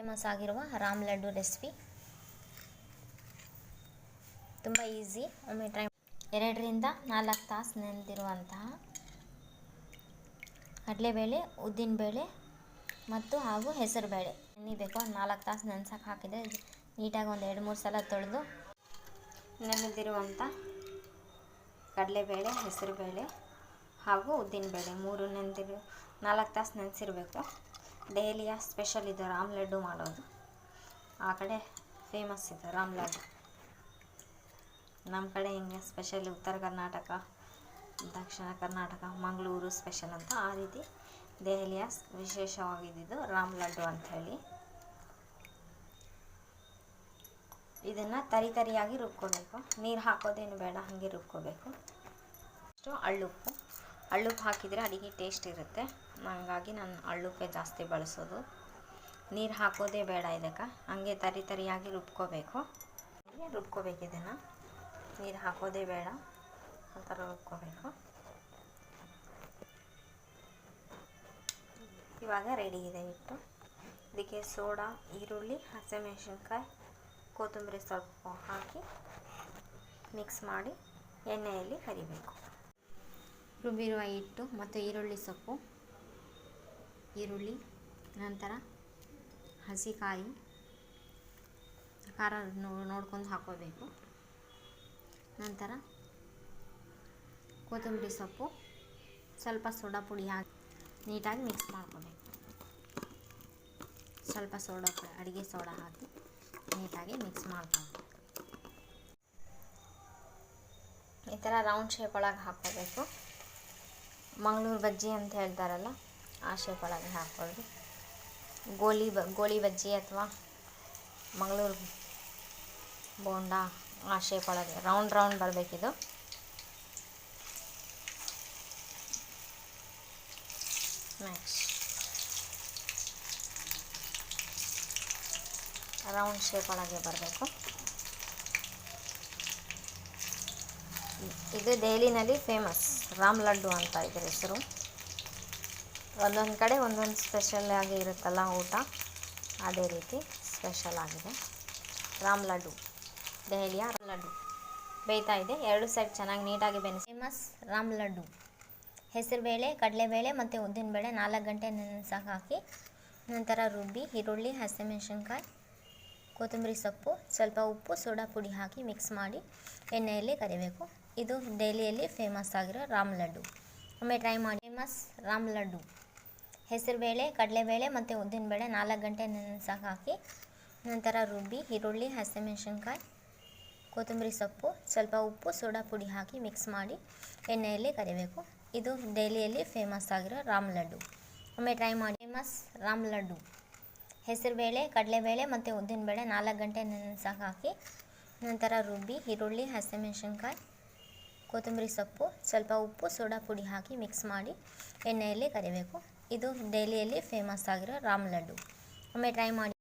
Famous ಆಗಿರುವ Ram laddu recipe ತುಂಬ easy ಒಮ್ಮೆ ಟ್ರೈ ಎರಡರಿಂದ ನಾಲ್ಕು ತಾಸು ನೆನೆದಿರುವಂತಹ ಕಡಲೆಬೇಳೆ ಉದ್ದಿನಬೇಳೆ ಮತ್ತು ಹಾಗೂ ಹೆಸರುಬೇಳೆ ನೆನಿಬೇಕು ಒಂದು ನಾಲ್ಕು ತಾಸು ನೆನ್ಸಕ್ಕೆ ಹಾಕಿದರೆ ನೀಟಾಗಿ ಒಂದು ಎರಡು, ಮೂರು ಸಲ ತೊಳೆದು ನೆನೆದಿರುವಂಥ ಕಡಲೆಬೇಳೆ ಹೆಸರುಬೇಳೆ ಹಾಗೂ ಉದ್ದಿನಬೇಳೆ ಮೂರು ನೆನೆದಿರು ನಾಲ್ಕು ತಾಸು ನೆನೆಸಿರಬೇಕು. ದೆಹಲಿಯ ಸ್ಪೆಷಲ್ ಇದು ರಾಮ್ ಲಡ್ಡು ಮಾಡೋದು. ಆ ಕಡೆ ಫೇಮಸ್ ಇದು ರಾಮ್ ಲಡ್ಡು. ನಮ್ಮ ಕಡೆ ಹಿಂಗೆ ಸ್ಪೆಷಲ್ ಉತ್ತರ ಕರ್ನಾಟಕ, ದಕ್ಷಿಣ ಕರ್ನಾಟಕ, ಮಂಗಳೂರು ಸ್ಪೆಷಲ್ ಅಂತ ಆ ರೀತಿ ದೆಹಲಿಯ ವಿಶೇಷವಾಗಿದ್ದು ರಾಮ್ ಲಡ್ಡು ಅಂಥೇಳಿ. ಇದನ್ನು ತರಿ ತರಿಯಾಗಿ ರುಬ್ಕೋಬೇಕು. ನೀರು ಹಾಕೋದೇನು ಬೇಡ, ಹಾಗೆ ರುಬ್ಕೋಬೇಕು. ಅಷ್ಟು ಹಳ್ಳುಪ್ಪು ಹಳ್ಳುಪ್ಪು ಹಾಕಿದರೆ ಅಡಿಗೆ ಟೇಸ್ಟ್ ಇರುತ್ತೆ. ಹಾಗಾಗಿ ನಾನು ಹಳ್ಳುಪ್ಪೆ ಜಾಸ್ತಿ ಬಳಸೋದು. ನೀರು ಹಾಕೋದೇ ಬೇಡ ಇದಕ್ಕೆ. ಹಂಗೆ ತರಿ ತರಿಯಾಗಿ ರುಬ್ಕೋಬೇಕು. ರುಬ್ಕೋಬೇಕು ಇದನ್ನು? ನೀರು ಹಾಕೋದೇ ಬೇಡ. ಆ ಥರ ರುಬ್ಕೋಬೇಕು. ಇವಾಗ ರೆಡಿ ಇದೆ ಹಿಟ್ಟು. ಇದಕ್ಕೆ ಸೋಡಾ, ಈರುಳ್ಳಿ, ಹಸಿಮೆಣಸಿನ್ಕಾಯಿ, ಕೊತ್ತಂಬರಿ ಸ್ವಲ್ಪ ಹಾಕಿ ಮಿಕ್ಸ್ ಮಾಡಿ ಎಣ್ಣೆಯಲ್ಲಿ ಕರಿಬೇಕು. ರುಬ್ಬಿರುವ ಹಿಟ್ಟು ಮತ್ತು ಈರುಳ್ಳಿ ಸೊಪ್ಪು. ಈರುಳ್ಳಿ, ನಂತರ ಹಸಿಕಾಯಿ, ಖಾರ ನೋಡ್ಕೊಂಡು ಹಾಕೋಬೇಕು ನಂತರ ಕೊತ್ತಂಬರಿ ಸೊಪ್ಪು, ಸ್ವಲ್ಪ ಸೋಡಾ ಪುಡಿ ಹಾಕಿ ನೀಟಾಗಿ ಮಿಕ್ಸ್ ಮಾಡ್ಕೋಬೇಕು. ಸ್ವಲ್ಪ ಸೋಡಾ ಪುಡಿ ಅಡುಗೆ ಸೋಡಾ ಹಾಕಿ ನೀಟಾಗಿ ಮಿಕ್ಸ್ ಮಾಡ್ಕೋಬೇಕು. ಈ ಥರ ರೌಂಡ್ ಶೇಪ್ ಒಳಗೆ ಹಾಕ್ಕೋಬೇಕು. ಮಂಗಳೂರು ಬಜ್ಜಿ ಅಂತ ಹೇಳ್ತಾರಲ್ಲ, ಆ ಶೇಪ್ ಒಳಗೆ ಹಾಕ್ಕೊಳ್ಳಿ ಗೋಲಿ ಬ ಗೋಳಿ ಬಜ್ಜಿ ಅಥವಾ ಮಂಗಳೂರು ಬೋಂಡ ಆ ಶೇಪ್ ಒಳಗೆ ರೌಂಡ್ ರೌಂಡ್ ಬರಬೇಕಿದು. ನೆಕ್ಸ್ಟ್ ರೌಂಡ್ ಶೇಪ್ ಒಳಗೆ ಬರಬೇಕು. ಇದು ದೆಹಲಿನಲ್ಲಿ ಫೇಮಸ್ ರಾಮ್ ಲಡ್ಡು ಅಂತ ಇದ್ರ ಹೆಸರು. ಒಂದೊಂದು ಕಡೆ ಒಂದೊಂದು ಸ್ಪೆಷಲ್ ಆಗಿ ಇರುತ್ತಲ್ಲ ಊಟ, ಅದೇ ರೀತಿ ಸ್ಪೆಷಲ್ ಆಗಿದೆ. ರಾಮ್ ಲಡ್ಡು, ದೆಹಲಿಯ ಲಡ್ಡು. ಬೇಯ್ತಾ ಇದೆ, ಎರಡು ಸೈಡ್ ಚೆನ್ನಾಗಿ ನೀಟಾಗಿ ಬೆನೆಸಿ. ಫೇಮಸ್ ರಾಮ್ ಲಡ್ಡು. ಹೆಸರುಬೇಳೆ ಕಡಲೆಬೇಳೆ ಮತ್ತು ಉದ್ದಿನಬೇಳೆ ನಾಲ್ಕು ಗಂಟೆ ನೆನೆಸಕ್ಕೆ ಹಾಕಿ ನಂತರ ರುಬ್ಬಿ, ಈರುಳ್ಳಿ, ಹಸಿಮೆಣಸಿನ್ಕಾಯಿ ಕೊತ್ತಂಬರಿ ಸೊಪ್ಪು, ಸ್ವಲ್ಪ ಉಪ್ಪು, ಸೋಡಾ ಪುಡಿ ಹಾಕಿ ಮಿಕ್ಸ್ ಮಾಡಿ ಎಣ್ಣೆಯಲ್ಲಿ ಕರಿಬೇಕು. ಇದು ದೆಹಲಿಯಲ್ಲಿ ಫೇಮಸ್ ಆಗಿರೋ ರಾಮ್ ಲಡ್ಡು. ಒಮ್ಮೆ ಟ್ರೈ ಮಾಡಿ. ಫೇಮಸ್ ರಾಮ್ ಲಡ್ಡು. ಹೆಸರುಬೇಳೆ, ಕಡಲೆಬೇಳೆ ಮತ್ತು ಉದ್ದಿನಬೇಳೆ ನಾಲ್ಕು ಗಂಟೆ ನೆನೆಸಕ್ಕೆ ಹಾಕಿ, ನಂತರ ರುಬ್ಬಿ, ಈರುಳ್ಳಿ, ಹಸಿಮೆಣಸಿನ್ಕಾಯಿ, ಕೊತ್ತಂಬರಿ ಸೊಪ್ಪು, ಸ್ವಲ್ಪ ಉಪ್ಪು, ಸೋಡಾ ಪುಡಿ ಹಾಕಿ ಮಿಕ್ಸ್ ಮಾಡಿ ಎಣ್ಣೆಯಲ್ಲಿ ಕರಿಬೇಕು. ಇದು ದೆಹಲಿಯಲ್ಲಿ ಫೇಮಸ್ ಆಗಿರೋ ರಾಮ್ ಲಡ್ಡು. ಒಮ್ಮೆ ಟ್ರೈ ಮಾಡಿ. ಫೇಮಸ್ ರಾಮ್ ಲಡ್ಡು. ಹೆಸರುಬೇಳೆ ಕಡಲೆಬೇಳೆ ಮತ್ತು ಉದ್ದಿನಬೇಳೆ ನಾಲ್ಕು ಗಂಟೆ ನೆನೆಸಕ್ಕೆ ಹಾಕಿ. ನಂತರ ರುಬ್ಬಿ, ಈರುಳ್ಳಿ, ಹಸಿಮೆಣಸಿನ್ಕಾಯಿ, ಕೊತ್ತಂಬರಿ ಸೊಪ್ಪು, ಸ್ವಲ್ಪ ಉಪ್ಪು, ಸೋಡಾ ಪುಡಿ ಹಾಕಿ ಮಿಕ್ಸ್ ಮಾಡಿ ಎಣ್ಣೆಯಲ್ಲಿ ಕರಿಬೇಕು. ಇದು ದೆಹಲಿಯಲ್ಲಿ ಫೇಮಸ್ ಆಗಿರೋ ರಾಮ್ ಲಡ್ಡು. ಒಮ್ಮೆ ಟ್ರೈ ಮಾಡಿ.